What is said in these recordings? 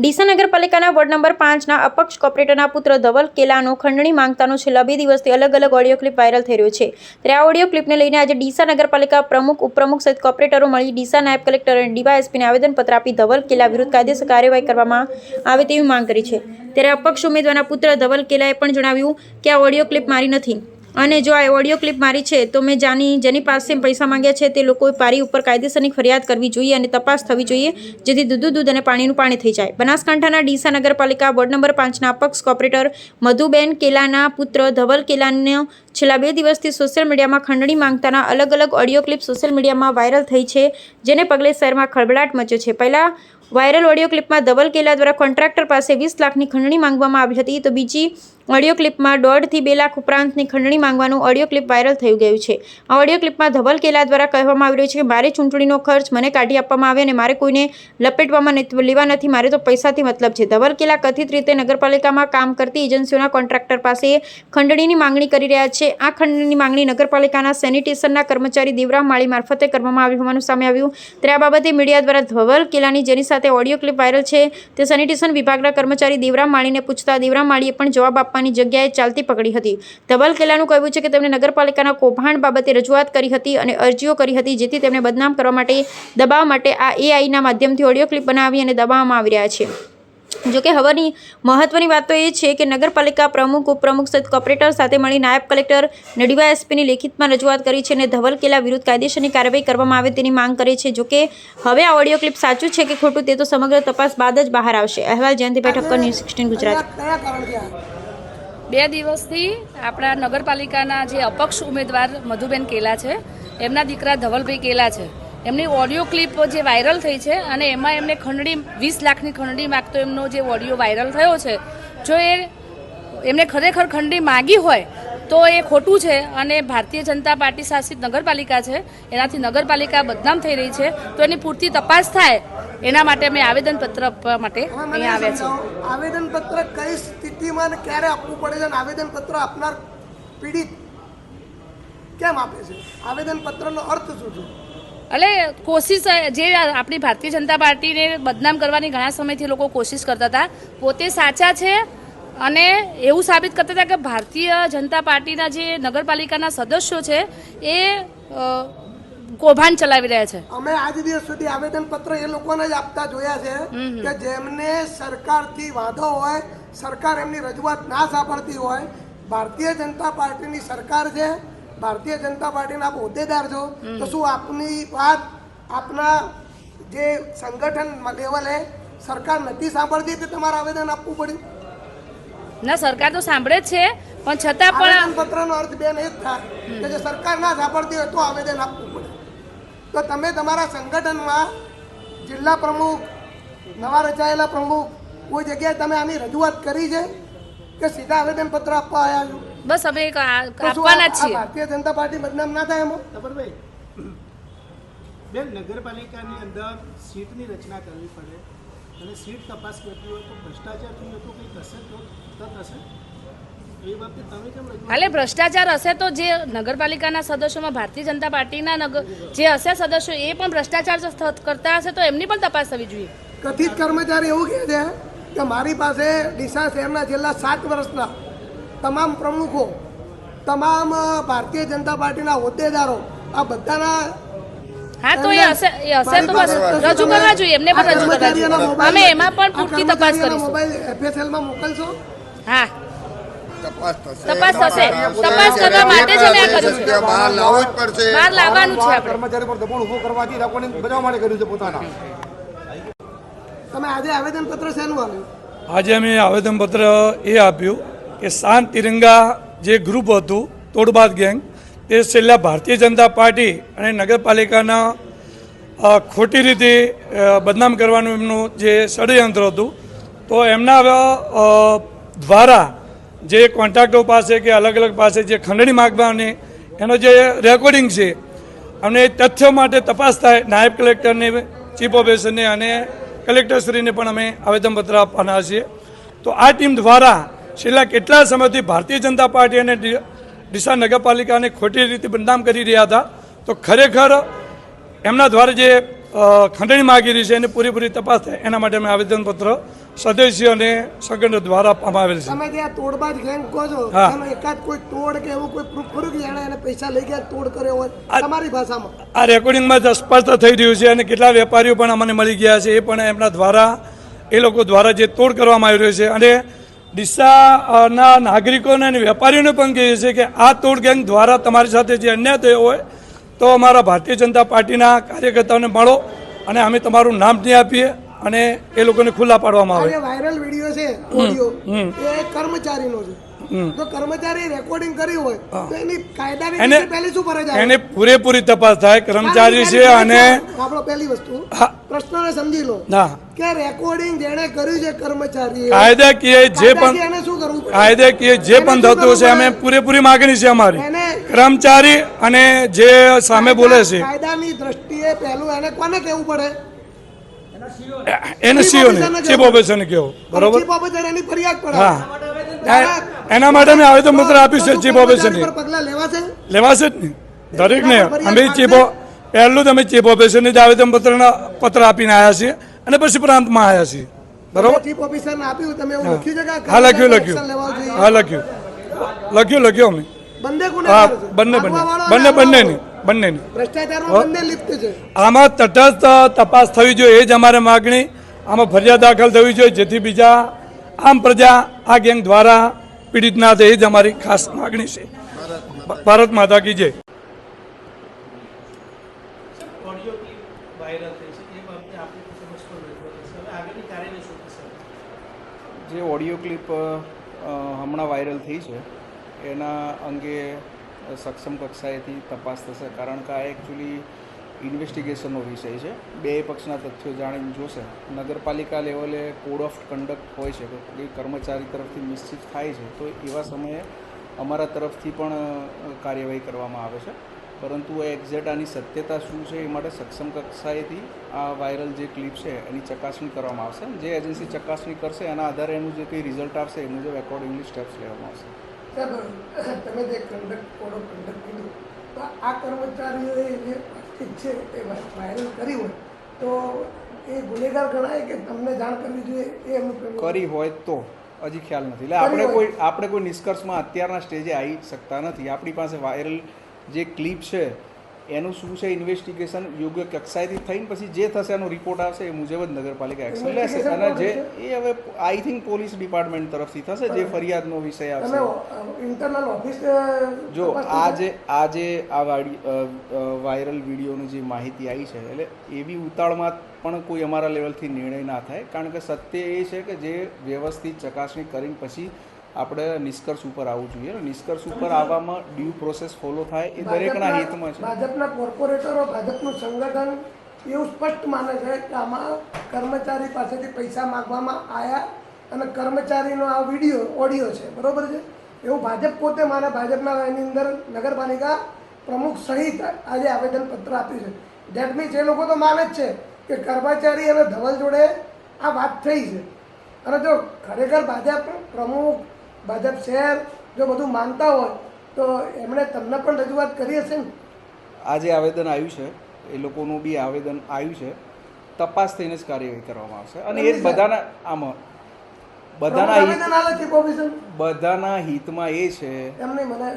ડીસા નગરપાલિકાના ward number પાંચના અપક્ષ કોર્પોરેટરના પુત્ર ધવલ કેલાનો ખંડણી માંગતાનો છેલ્લા બે દિવસથી અલગ અલગ ઓડિયો ક્લિપ વાયરલ થઈ રહ્યો છે. ત્યારે આ ઓડિયો ક્લિપને લઈને આજે ડીસા નગરપાલિકા પ્રમુખ, ઉપપ્રમુખ સહિત કોર્પોરેટરો મળી ડીસા નાયબ કલેક્ટર અને ડીવાયએસપીને આવેદનપત્ર આપી ધવલ કેલા વિરુદ્ધ કાયદેસર કાર્યવાહી કરવામાં આવે તેવી માંગ કરી છે. ત્યારે અપક્ષ ઉમેદવારના પુત્ર ધવલ કેલાએ પણ જણાવ્યું કે આ ઓડિયો ક્લિપ મારી નથી. અને જો આ ઓડિયો ક્લિપ મારી છે, તો મેં જાની, જેની પાસે પૈસા માંગ્યા છે, તે લોકોએ પારી ઉપર કાયદેસરની ફરિયાદ કરવી જોઈએ અને તપાસ થવી જોઈએ, જેથી દૂધ દૂધ અને પાણીનું પાણી થઈ જાય. બનાસકાંઠાના ડીસા નગરપાલિકા વોર્ડ નંબર પાંચના અપક્ષ કોર્પોરેટર મધુબેન કેલાના પુત્ર ધવલ કેલાનો છેલ્લા બે દિવસથી સોશિયલ મીડિયામાં ખંડણી માંગતાના અલગ અલગ ઓડિયો ક્લિપ સોશિયલ મીડિયામાં વાયરલ થઈ છે, જેને પગલે શહેરમાં ખળભળાટ મચ્યો છે. પહેલાં વાયરલ ઓડિયો ક્લિપમાં ધવલ કેલા દ્વારા કોન્ટ્રાક્ટર પાસે વીસ લાખની ખંડણી માંગવામાં આવી હતી, તો બીજી ઓડિયો ક્લિપમાં દોઢથી બે લાખ ઉપરાંતની ખંડણી માંગવાનું ઓડિયો ક્લિપ વાયરલ થઈ ગયું છે. આ ઓડિયો ક્લિપમાં ધવલ કેલા દ્વારા કહેવામાં આવી રહ્યું છે કે મારે ચૂંટણીનો ખર્ચ મને કાઢી આપવામાં આવે અને મારે કોઈને લપેટવામાં લેવા નથી, મારે તો પૈસાથી મતલબ છે. ધવલ કેલા કથિત રીતે નગરપાલિકામાં કામ કરતી એજન્સીઓના કોન્ટ્રાક્ટર પાસે ખંડણીની માંગણી કરી રહ્યા છે. આ ખંડણીની માંગણી નગરપાલિકાના સેનિટેશનના કર્મચારી દેવરામ માળી મારફતે કરવામાં આવી હોવાનું સામે આવ્યું. ત્યારે આ બાબતે મીડિયા દ્વારા ધવલ કેલાની જેની સાથે ઓડિયો ક્લિપ વાયરલ છે તે સેનિટેશન વિભાગના કર્મચારી દેવરામ માળીને પૂછતા દેવરામ માળીએ પણ જવાબ આપવાની જગ્યાએ ચાલતી પકડી હતી. ધવલ કેલાનું કહેવું છે કે તેમણે નગરપાલિકાના કૌભાંડ બાબતે રજૂઆત કરી હતી અને અરજીઓ કરી હતી, જેથી તેમને બદનામ કરવા માટે દબાવવા માટે આ એઆઈના માધ્યમથી ઓડિયો ક્લિપ બનાવી અને દબાવવામાં આવી રહ્યા છે. જોકે હવાની મહત્વની વાત તો એ છે કે નગરપાલિકા પ્રમુખ, ઉપપ્રમુખ સહિત કોર્પોરેટર સાથે મળી નાયબ કલેક્ટર અને ડીવાયએસપીની લેખિતમાં રજૂઆત કરી છે અને ધવલ કેલા વિરુદ્ધ કાયદેસરની કાર્યવાહી કરવામાં આવે તેની માંગ કરે છે. જોકે હવે આ ઓડિયો ક્લિપ સાચું છે કે ખોટું તે તો સમગ્ર તપાસ બાદ જ બહાર આવશે. અહેવાલ જયંતિભાઈ ઠક્કર ન્યૂઝ સિક્સટીન ગુજરાત. બે દિવસથી આપણા નગરપાલિકાના જે અપક્ષ ઉમેદવાર મધુબેન કેલા છે, એમના દીકરા ધવલભાઈ કેલા છે. એમની ઓડિયો ક્લિપ જે વાયરલ થઈ છે અને એમાં એમને ખંડણી, વીસ લાખની ખંડણી માગતો એમનો જે ઓડિયો વાયરલ થયો છે, જો એ એમને ખરેખર ખંડણી માગી હોય તો એ ખોટું છે અને ભારતીય જનતા પાર્ટી શાસિત નગરપાલિકા છે એનાથી નગરપાલિકા બદનામ થઈ રહી છે તો એની પૂરતી તપાસ થાય એના માટે અમે આવેદનપત્ર આપવા માટે અહીંયા આવ્યા છીએ. આવેદનપત્ર કઈ સ્થિતિમાં ક્યારે આપવું પડે છે અને આવેદનપત્ર આપનાર પીડિત કેમ આપે છે? આવેદનપત્રનો અર્થ શું છે? એટલે કોશિશ જે આપણી ભારતીય જનતા પાર્ટીને બદનામ કરવાની ઘણા સમયથી લોકો કોશિશ કરતા હતા પોતે સાચા છે અને એવું સાબિત કરતા હતા કે ભારતીય જનતા પાર્ટીના જે નગરપાલિકાના સદસ્યો છે એ કૌભાંડ ચલાવી રહ્યા છે. અમે આજ દિવસ સુધી આવેદનપત્ર એ લોકોને જ આપતા જોયા છે કે જેમને સરકારથી વાંધો હોય સરકાર એમની રજૂઆત ના સાંભળતી હોય ભારતીય જનતા પાર્ટીની સરકાર છે ભારતીય જનતા પાર્ટીના આપ હોદ્દેદાર છો તો શું આપની વાત આપના જે સંગઠન લેવલે સરકાર નથી સાંભળતી તે તમારે આવેદન આપવું પડ્યું? ના સરકાર તો સાંભળે જ છે પણ છતાં પણ પત્રનો અર્થ બેન એ જ થાય કે જો સરકાર ના સાંભળતી હોય તો આવેદન આપવું પડે. તો તમે તમારા સંગઠનમાં જિલ્લા પ્રમુખ નવા રચાયેલા પ્રમુખ કોઈ જગ્યાએ તમે આની રજૂઆત કરી છે કે સીધા આવેદનપત્ર આપવા આવ્યા છો? બસ અમે આપવાના છીએ. ભારતીય જનતા પાર્ટી બદનામ ના થાય એમાં? ખબરભાઈ બેન નગરપાલિકાની અંદર સીટની રચના કરવી પડે. અને સીટ તપાસ કરતી હોય તો ભ્રષ્ટાચાર થયું તો કંઈક હશે તો તત થશે એ બાબતે તમે કેમ રજૂઆત હાલે ભ્રષ્ટાચાર હશે તો જે નગરપાલિકાના સદસ્યોમાં ભારતીય જનતા પાર્ટીના નગર જે હશે સદસ્યો એ પણ ભ્રષ્ટાચાર કરતા હશે તો એમની પણ તપાસ થવી જોઈએ. કથિત કર્મચારી એવું કહે છે કે મારી પાસે ડીસા શહેરના છેલ્લા સાત વર્ષના તમામ પ્રમુખો તમામ ભારતીય જનતા પાર્ટીના હોદ્દેદારો આ બધાના હા તો એ હશે એ હશે તો બસ. રજૂ કરવા જોઈએ એમને પણ રજૂ કરવા જોઈએ. અમે એમાં પણ પૂરતી તપાસ કરીશું. મોબાઈલ એફએસએલમાં મોકલશો? હા. તપાસ થશે. તપાસ કરવા માટે જ અમે આ કર્યું છે બહાર લાવવું જ પડશે. બહાર લાવવાનું છે આપણે. કર્મચારી પર દબાણ ઊભું કરવાથી લોકોને બચાવવા માટે કર્યું છે પોતાના. તમે આજે શેનું આવ્યું આજે અમે આવેદનપત્ર એ આપ્યું કે શાંત તિરંગા જે ગ્રુપ હતું તોડબાદ ગેંગ તે છેલ્લા ભારતીય જનતા પાર્ટી અને નગરપાલિકાના ખોટી રીતે બદનામ કરવાનું એમનું જે ષડયંત્ર હતું, તો એમના દ્વારા જે કોન્ટ્રાક્ટરો પાસે કે અલગ અલગ પાસે જે ખંડણી માગવાની, એનો જે રેકોર્ડિંગ છે, અને તથ્યો માટે તપાસ થાય, નાયબ કલેક્ટરને ચીફ ઓફિસરને અને કલેક્ટરશ્રીને પણ અમે આવેદનપત્ર આપવાના છીએ. તો આ ટીમ દ્વારા છેલ્લા કેટલા સમયથી ભારતીય જનતા પાર્ટી અને ડીસા નગરપાલિકાને ખોટી રીતે બદનામ કરી રહ્યા હતા. તો ખરેખર એમના દ્વારા જે ખંડણી માગી રહી છે એની પૂરેપૂરી તપાસ થાય. એના માટે અમે આવેદનપત્ર સદસ્ય અને સંગઠન દ્વારા આપવામાં આવેલ છે. તમે જે આ તોડબાજ ગેંગ કહો છો હા. એકાદ કોઈ તોડ કે એવું કોઈ પ્રૂફ ખરું કે એને પૈસા લઈ ગયા તોડ કર્યો હોય? આ- તમારી ભાષામાં. આ રેકોર્ડિંગમાં જ સ્પષ્ટ થઈ રહ્યું છે અને કેટલા વેપારીઓ પણ અમને મળી ગયા છે એ પણ એમના દ્વારા એ લોકો દ્વારા જે તોડ કરવામાં આવી રહ્યો છે. અને ડીસાના નાગરિકોને અને વેપારીઓને પણ કહીએ છીએ કે આ તોડ ગેંગ દ્વારા તમારી સાથે જે અન્યાય થયો હોય તો અમારા ભારતીય જનતા પાર્ટીના કાર્યકર્તાઓને મળો અને અમે તમારું નામ નહીં આપીએ અને એ લોકોને ખુલ્લા પાડવામાં આવે. વાયરલ વીડિયો છે ઓડિયો એ કર્મચારીનો છે. જો કર્મચારી રેકોર્ડિંગ કરી હોય તો એની કાયદાની પહેલી શું ફરજ આવે? એને પૂરેપૂરી તપાસ થાય કર્મચારી છે અને આપણો પહેલી વસ્તુ. પ્રશ્નને સમજી લો. કે રેકોર્ડિંગ જેણે કર્યું છે કર્મચારી કાયદાકીય જે પણ એને શું કરવું કાયદાકીય જે પણ થતું છે અમે પૂરેપૂરી માગણી છે અમારી. કર્મચારી અને જે સામે બોલે છે. કાયદાની દ્રષ્ટિએ પહેલું એને કોને કહેવું પડે? એને સીઓને ચીફ ઓફિસરને કહો બરોબર? ચીફ ઓફિસર એની ફરિયાદ પડે હા. એના માટે મેં આવેદન પત્ર આપ્યું છે ચીફ ઓફિસરને. લેવાશે? જ ને દરેકને અમે ચીફ પહેલું જ અમે ચીફ ઓફિસરને જ આવેદન પત્રના પત્ર આપીને આવ્યા છીએ અને પછી પ્રાંતમાં આવ્યા છીએ. બરોબર? ચીફ ઓફિસરને આપ્યું તમે એવું લખ્યું છે હા લખ્યું લખ્યું. હા લખ્યું. લખ્યું લખ્યું અમે. હા બંને બંને. બંને બંનેની બંને આપવાવાળો. નહીં બંને નહીં ભ્રષ્ટાચારમાં બંને લિપ્ત છે. આમાં તટસ્થ તપાસ થવી જોઈએ એ જ અમારે માગણી. આમાં ફરિયાદ દાખલ થવી જોઈએ જેથી બીજા આમ પ્રજા આ ગેંગ દ્વારા પીડિત ના થાય એ જ અમારી ખાસ માગણી છે. ભારત માતા કી જય. ઓડિયો ક્લિપ વાયરલ થઈ છે. એ બાબતે આપણી સમક્ષ પણ રજૂઆત થશે હવે આગળની કાર્યવાહી શું થશે? જે ઓડિયો ક્લિપ હમણાં વાયરલ થઈ છે એના અંગે સક્ષમ કક્ષાએથી તપાસ થશે. કારણ કે આ એકચ્યુઅલી ઇન્વેસ્ટિગેશનનો વિષય છે. બે પક્ષના તથ્યો જાણીને જોશે. નગરપાલિકા લેવલે કોડ ઓફ કન્ડક્ટ હોય છે, કે કોઈ કર્મચારી તરફથી નિશ્ચિત થાય છે, તો એવા સમયે અમારા તરફથી પણ કાર્યવાહી કરવામાં આવે છે. પરંતુ એક્ઝેક્ટ આની સત્યતા શું છે એ માટે સક્ષમ કક્ષાએથી આ વાયરલ જે ક્લિપ છે, એની ચકાસણી કરવામાં આવશે. જે એજન્સી ચકાસણી કરશે, એના આધારે એનું જે કંઈ રિઝલ્ટ આવશે, એ મુજબ એકોર્ડિંગલી સ્ટેપ્સ લેવામાં આવશે. તમે જે કન્ડક્ટ કોડ ઓફ કન્ડક્ટ કીધું, તો આ કર્મચારીઓએ જે વાતચીત છે એ વાયરલ કરી હોય તો એ ગુનેગાર ગણાય કે તમને જાણ કરવી જોઈએ એ એમનું કરી હોય તો હજી ખ્યાલ નથી. એટલે આપણે કોઈ આપણે કોઈ નિષ્કર્ષમાં અત્યારના સ્ટેજે આવી શકતા નથી. આપણી પાસે વાયરલ જે ક્લિપ છે એનું શું છે ઇન્વેસ્ટિગેશન યોગ્ય કક્ષાએથી થઈને પછી જે થશે એનો રિપોર્ટ આવશે એ મુજબ જ નગરપાલિકા એક્શન લેશે. અને જે એ હવે આઈ થિંક પોલીસ ડિપાર્ટમેન્ટ તરફથી થશે જે ફરિયાદનો વિષય આવશે. ઇન્ટરનલ ઓફિસ જો આ જે આ અ, અ, વાયરલ વિડીયોની જે માહિતી આવી છે એટલે એવી ઉતાળમાં પણ કોઈ અમારા લેવલથી નિર્ણય ના થાય. કારણ કે સત્ય એ છે કે જે વ્યવસ્થિત ચકાસણી કરીને પછી આપણે નિષ્કર્ષ ઉપર આવવું જોઈએ. નિષ્કર્ષ ઉપર આવવામાં ડ્યુ પ્રોસેસ ફોલો થાય એ દરેકના હિતમાં છે. ભાજપના કોર્પોરેટરો ભાજપનું સંગઠન એવું સ્પષ્ટ માને છે કે આમાં કર્મચારી પાસેથી પૈસા માગવામાં આવ્યા અને કર્મચારીનો આ વીડિયો ઓડિયો છે. બરોબર છે? એવું ભાજપ પોતે માને. ભાજપના એની અંદર નગરપાલિકા પ્રમુખ સહિત આજે આવેદનપત્ર આપ્યું છે. ડેટ મીન્સ એ લોકો તો માને જ છે કે કર્મચારી અને ધવલ જોડે આ વાત થઈ છે. અને જો ખરેખર ભાજપ પ્રમુખ ભાજપ શહેર જો બધું માનતા હોય તો એમણે તમને પણ રજૂઆત કરી હશે ને? આજે આવેદન આવ્યું છે એ લોકોનું બી આવેદન આવ્યું છે. તપાસ થઈને જ કાર્યવાહી કરવામાં આવશે. અને એ જ બધાના આમાં બધાના બધાના હિતમાં એ છે. એમને મને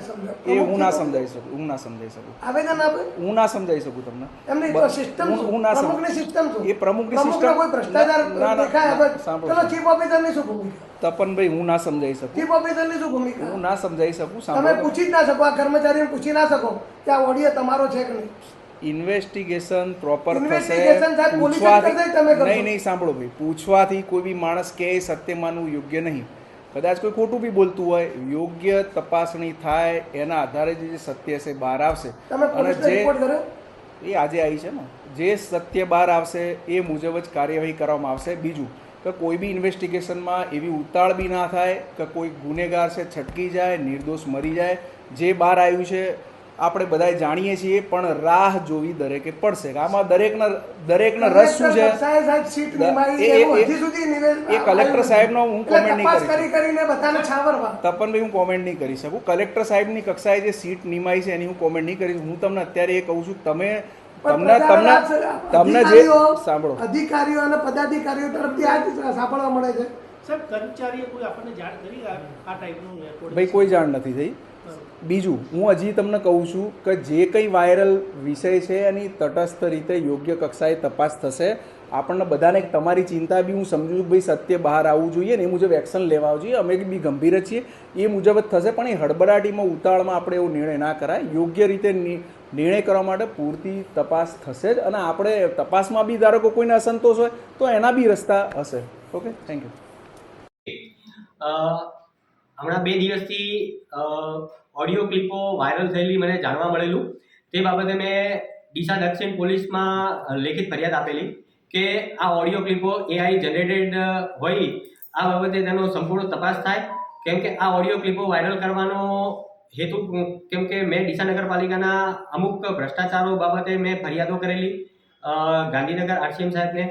એ હું ના સમજાવી શકું હું ના સમજાવી શકું. આવેદન આપે? હું ના સમજાવી શકું તમને. એમની સિસ્ટમ હું- ના સમજાવી સિસ્ટમ એ પ્રમુખની સિસ્ટમ કોઈ ભ્રષ્ટાચાર દેખાય ચલો ચીફ ઓફિસરની શું ભૂમિકા? તપનભાઈ હું ના સમજાવી શકું. ચીફ ઓફિસરની શું ભૂમિકા? હું ના સમજાવી શકું તમે પૂછી જ ના શકો આ કર્મચારીને પૂછી ના શકો કે આ ઓડિયો તમારો છે કે નહીં? ઇન્વેસ્ટિગેશન પ્રોપર થશે. પૂછવાથી. નહીં નહીં સાંભળો ભાઈ. પૂછવાથી કોઈ બી માણસ કે સત્ય માનવું યોગ્ય નહીં. કદાચ કોઈ ખોટું બી બોલતું હોય યોગ્ય તપાસણી થાય એના આધારે જે જે સત્ય છે બહાર આવશે. અને જે એ આજે આવી છે ને. જે સત્ય બહાર આવશે એ મુજબ જ કાર્યવાહી કરવામાં આવશે. બીજું કે કોઈ બી ઇન્વેસ્ટિગેશનમાં એવી ઉતાળ બી ના થાય કે કોઈ ગુનેગાર છે છટકી જાય નિર્દોષ મરી જાય. જે બહાર આવ્યું છે આપણે બધા જાણીએ છીએ પણ રાહ જોવી દરેકે પડશે. કે આમાં દરેકના દરેકના રસ શું છે? કલેક્ટર સાહેબ સીટ એ- કલેક્ટર સાહેબનો હું કોમેન્ટ નહીં કરી કરી કરીને તપનભાઈ હું કોમેન્ટ નહીં કરી શકું. કલેક્ટર સાહેબની કક્ષાએ જે સીટ નિમાઈ છે એની હું કોમેન્ટ નહીં કરીશ હું તમને અત્યારે એ કહું છું તમે તમને તમને તમને જે સાંભળો. અધિકારીઓ અને પદાધિકારીઓ તરફથી આ સાંભળવા મળે છે. સાહેબ કર્મચારીએ કોઈ આપણને જાણ કરી આ આ ટાઈપનું ભાઈ કોઈ જાણ નથી થઈ. બીજું, હું હજી તમને કહું છું કે જે કંઈ વાયરલ વિષય છે એની તટસ્થ રીતે યોગ્ય કક્ષાએ તપાસ થશે. આપણને બધાને તમારી ચિંતા બી, હું સમજુ છું ભાઈ સત્ય બહાર આવવું જોઈએ ને એ મુજબ એક્શન લેવા જોઈએ. અમે બી ગંભીર છીએ. એ મુજબ જ થશે, પણ એ હડબડાટીમાં ઉતાળમાં આપણે એવો નિર્ણય ના કરાય. યોગ્ય રીતે નિર્ણય કરવા માટે પૂરતી તપાસ થશે જ અને આપણે તપાસમાં બી ધારો કે કોઈને અસંતોષ હોય તો એના બી રસ્તા હશે. ઓકે થેન્ક યુ હમણાં બે દિવસથી ઓડિયો ક્લિપો વાયરલ થયેલી મને જાણવા મળેલું. તે બાબતે મેં ડીસા દક્ષિણ પોલીસમાં લેખિત ફરિયાદ આપેલી કે આ ઓડિયો ક્લિપો એઆઈ જનરેટેડ હોય, આ બાબતે તેનો સંપૂર્ણ તપાસ થાય. કેમ કે આ ઓડિયો ક્લિપો વાયરલ કરવાનો હેતુ, કેમ કે મેં ડીસા નગરપાલિકાના અમુક ભ્રષ્ટાચારો બાબતે મેં ફરિયાદો કરેલી. ગાંધીનગર આરસીએમ સાહેબને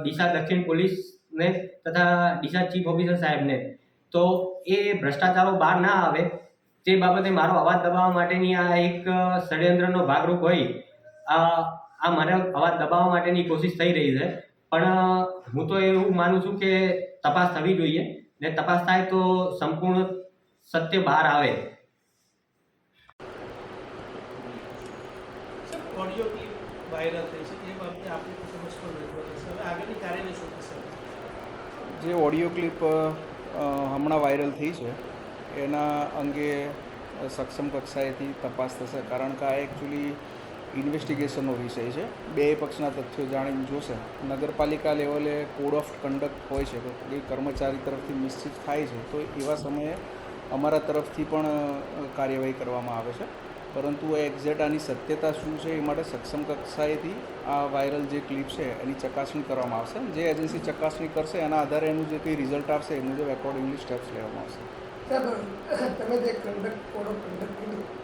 ડીસા દક્ષિણ પોલીસને તથા ડીસા ચીફ ઓફિસર સાહેબને. તો એ ભ્રષ્ટાચારો બહાર ના આવે તે બાબતે મારો અવાજ દબાવવા માટેની આ એક ષડયંત્રનો ભાગરૂપ હોય આ આ મારો અવાજ દબાવવા માટેની કોશિશ થઈ રહી છે. પણ હું તો એવું માનું છું કે તપાસ થવી જોઈએ ને તપાસ થાય તો સંપૂર્ણ સત્ય બહાર આવે. ઓડિયો ક્લિપ વાયરલ થઈ છે એ બાબતે આપણી સમજ પણ રજૂઆત થશે હવે આગળની કાર્યવાહી શું થશે? જે ઓડિયો ક્લિપ હમણાં વાયરલ થઈ છે. એના અંગે સક્ષમ કક્ષાએથી તપાસ થશે. કારણ કે આ એકચ્યુઅલી ઇન્વેસ્ટિગેશનનો વિષય છે. બે પક્ષના તથ્યો જાણીને જોશે. નગરપાલિકા લેવલે કોડ ઓફ કન્ડક્ટ હોય છે, તો એ કર્મચારી તરફથી નિશ્ચિત થાય છે. તો એવા સમયે અમારા તરફથી પણ કાર્યવાહી કરવામાં આવે છે. પરંતુ એ એક્ઝેક્ટ આની સત્યતા શું છે એ માટે સક્ષમ કક્ષાએથી આ વાયરલ જે ક્લિપ છે એની ચકાસણી કરવામાં આવશે. જે એજન્સી ચકાસણી કરશે એના આધારે એનું જે કંઈ રિઝલ્ટ આવશે એ મુજબ એકોર્ડિંગલી સ્ટેપ્સ લેવામાં આવશે. તમે જે